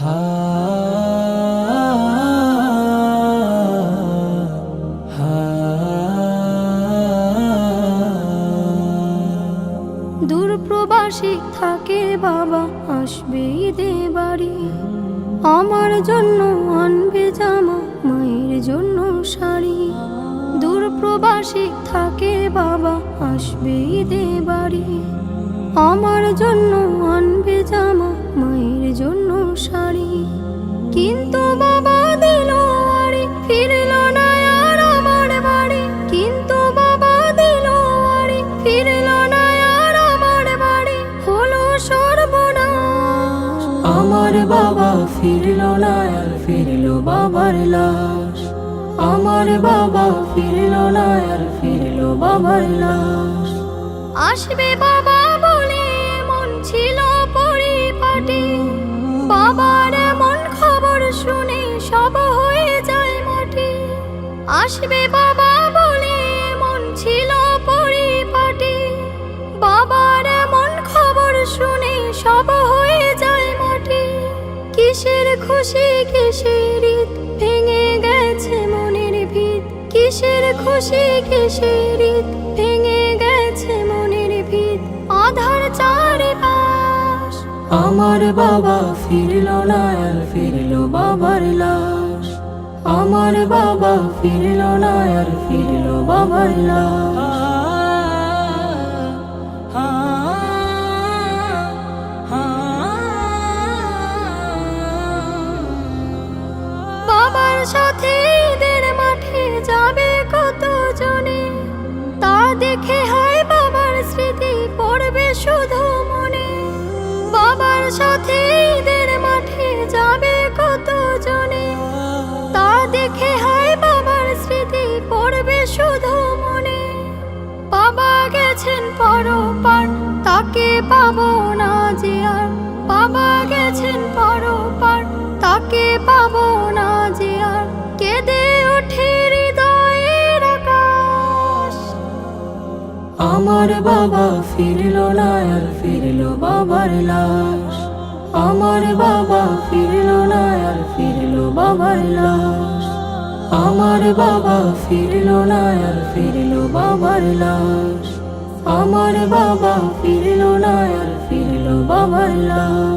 হা হা দূর প্রবাসী থাকে বাবা, আসবে ঈদে বাড়ি আমার জন্য আনবে জামা, মায়ের জন্য শাড়ি। দূর প্রবাসী থাকে বাবা, আসবে ঈদে বাড়ি আমার জন্য আনবে জামা মায়ের জন্য শাড়ি। কিন্তু বাবা দিল আরে ফিরল না আর আমার বাড়ি। কিন্তু বাবা দিল আরে ফিরল না আর আমার বাড়ি। হলো সর্বনাশ। আমার বাবা ফিরল না আর ফিরল বাবার লাশ। আমার বাবা ফিরল না আর ফিরল বাবার লাশ। আসবে বাবা বলে মন ছিল আসবে বাবা বলে মন ছিল পরিপাটি। বাবার এমন খবর শুনে সব হয়ে যায় মাটি। কিসের খুশি, কিসের ঈদ, ভেঙে গেছে মনের ভিত। কিসের খুশি, কিসের ঈদ, ভেঙে গেছে মনের ভিত। আধার চারিপাশ, আমার বাবা ফিরল না ফিরল বাবার লাশ। আমার বাবা ফিরল না আর ফিরল বাবার লাশ সাথে শুধু মনে গেছেন পরপার তাকে পাবো না যে আর। গেছেন পরপার তাকে পাবো না যে আর। কেঁদে ওঠে হৃদয়ের আকাশ। আমার বাবা ফিরল না আর ফিরল বাবার লাশ। আমার বাবা ফিরল না আর ফিরল আমার বাবা ফিরল না আর ফিরল বাবার লাশ। আমার বাবা ফিরল না আর ফিরল বাবার লাশ।